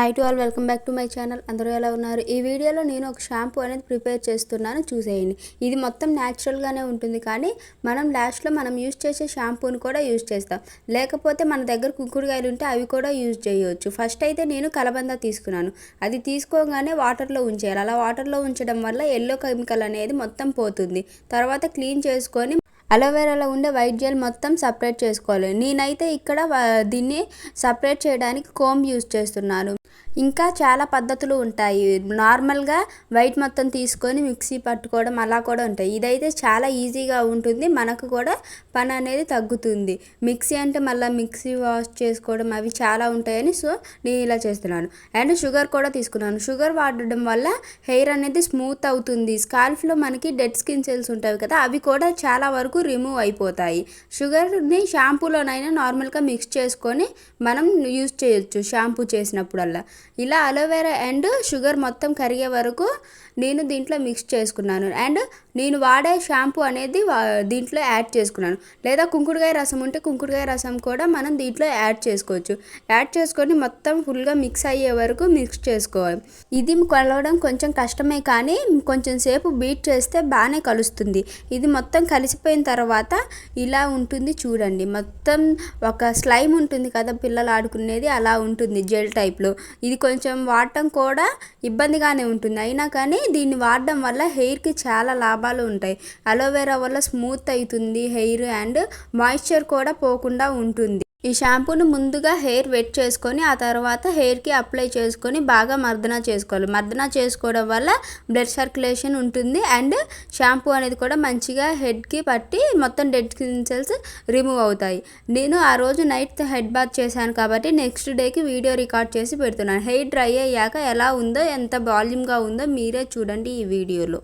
Hi to all welcome back to my channel అందరూ ఎలా ఉన్నారు? ఈ వీడియోలో నేను ఒక షాంపూ అనేది ప్రిపేర్ చేస్తున్నాను. చూసేయండి. ఇది మొత్తం న్యాచురల్గానే ఉంటుంది కానీ మనం లాస్ట్లో మనం యూజ్ చేసే షాంపూని కూడా యూజ్ చేస్తాం. లేకపోతే మన దగ్గర కుంకుడుకాయలు ఉంటే అవి కూడా యూజ్ చేయవచ్చు ఫస్ట్ అయితే నేను కలబంద తీసుకున్నాను. అది తీసుకోగానే వాటర్లో ఉంచేయాలి. అలా వాటర్లో ఉంచడం వల్ల ఎల్లో కెమికల్ అనేది మొత్తం పోతుంది. తర్వాత క్లీన్ చేసుకొని అలోవెరాలో ఉండే వైట్ జెల్ మొత్తం సపరేట్ చేసుకోవాలి. నేనైతే ఇక్కడ దీన్ని సపరేట్ చేయడానికి కోమ్ యూజ్ చేస్తున్నాను. ఇంకా చాలా పద్ధతులు ఉంటాయి. నార్మల్గా వైట్ మొత్తం తీసుకొని మిక్సీ పట్టుకోవడం అలా కూడా ఉంటాయి. ఇదైతే చాలా ఈజీగా ఉంటుంది. మనకు కూడా పని అనేది తగ్గుతుంది. మిక్సీ అంటే మళ్ళీ మిక్సీ వాష్ చేసుకోవడం అవి చాలా ఉంటాయని సో నేను ఇలా చేస్తున్నాను. అండ్ షుగర్ కూడా తీసుకున్నాను. షుగర్ వాడడం వల్ల హెయిర్ అనేది స్మూత్ అవుతుంది. స్కాల్ఫ్లో మనకి డెడ్ స్కిన్ సెల్స్ ఉంటాయి కదా అవి కూడా చాలా వరకు రిమూవ్ అయిపోతాయి. షుగర్ని షాంపూలోనైనా నార్మల్గా మిక్స్ చేసుకొని మనం యూజ్ చేయొచ్చు షాంపూ చేసినప్పుడల్లా. ఇలా అలోవెరా అండ్ షుగర్ మొత్తం కరిగే వరకు నేను దీంట్లో మిక్స్ చేసుకున్నాను. అండ్ నేను వాడే షాంపూ అనేది దీంట్లో యాడ్ చేసుకున్నాను. లేదా కుంకుడుకాయ రసం ఉంటే కుంకుడుకాయ రసం కూడా మనం దీంట్లో యాడ్ చేసుకోవచ్చు. యాడ్ చేసుకొని మొత్తం ఫుల్గా మిక్స్ అయ్యే వరకు మిక్స్ చేసుకోవాలి. ఇది కలవడం కొంచెం కష్టమే కానీ కొంచెం సేపు బీట్ చేస్తే బాగానే కలుస్తుంది. ఇది మొత్తం కలిసిపోయిన తర్వాత ఇలా ఉంటుంది చూడండి. మొత్తం ఒక స్లైమ్ ఉంటుంది కదా పిల్లలు ఆడుకునేది అలా ఉంటుంది జెల్ టైప్లో ఇది కొంచెం వాడటం కూడా ఇబ్బందిగానే ఉంటుంది. అయినా కానీ దీన్ని వాడడం వల్ల హెయిర్కి చాలా లాభాలు ఉంటాయి. అలోవెరా వల్ల స్మూత్ అవుతుంది హెయిర్ అండ్ మాయిశ్చర్ కూడా పోకుండా ఉంటుంది. ఈ షాంపూని ముందుగా హెయిర్ వెట్ చేసుకొని ఆ తర్వాత హెయిర్కి అప్లై చేసుకొని బాగా మర్దన చేసుకోవాలి. మర్దన చేసుకోవడం వల్ల బ్లడ్ సర్క్యులేషన్ ఉంటుంది అండ్ షాంపూ అనేది కూడా మంచిగా హెడ్కి పట్టి మొత్తం డెడ్ స్కిన్ సెల్స్ రిమూవ్ అవుతాయి. నేను ఆ రోజు నైట్ హెడ్ బాత్ చేశాను కాబట్టి నెక్స్ట్ డేకి వీడియో రికార్డ్ చేసి పెడుతున్నాను. హెయిర్ డ్రై అయ్యాక ఎలా ఉందో ఎంత వాల్యూమ్గా ఉందో మీరే చూడండి ఈ వీడియోలో.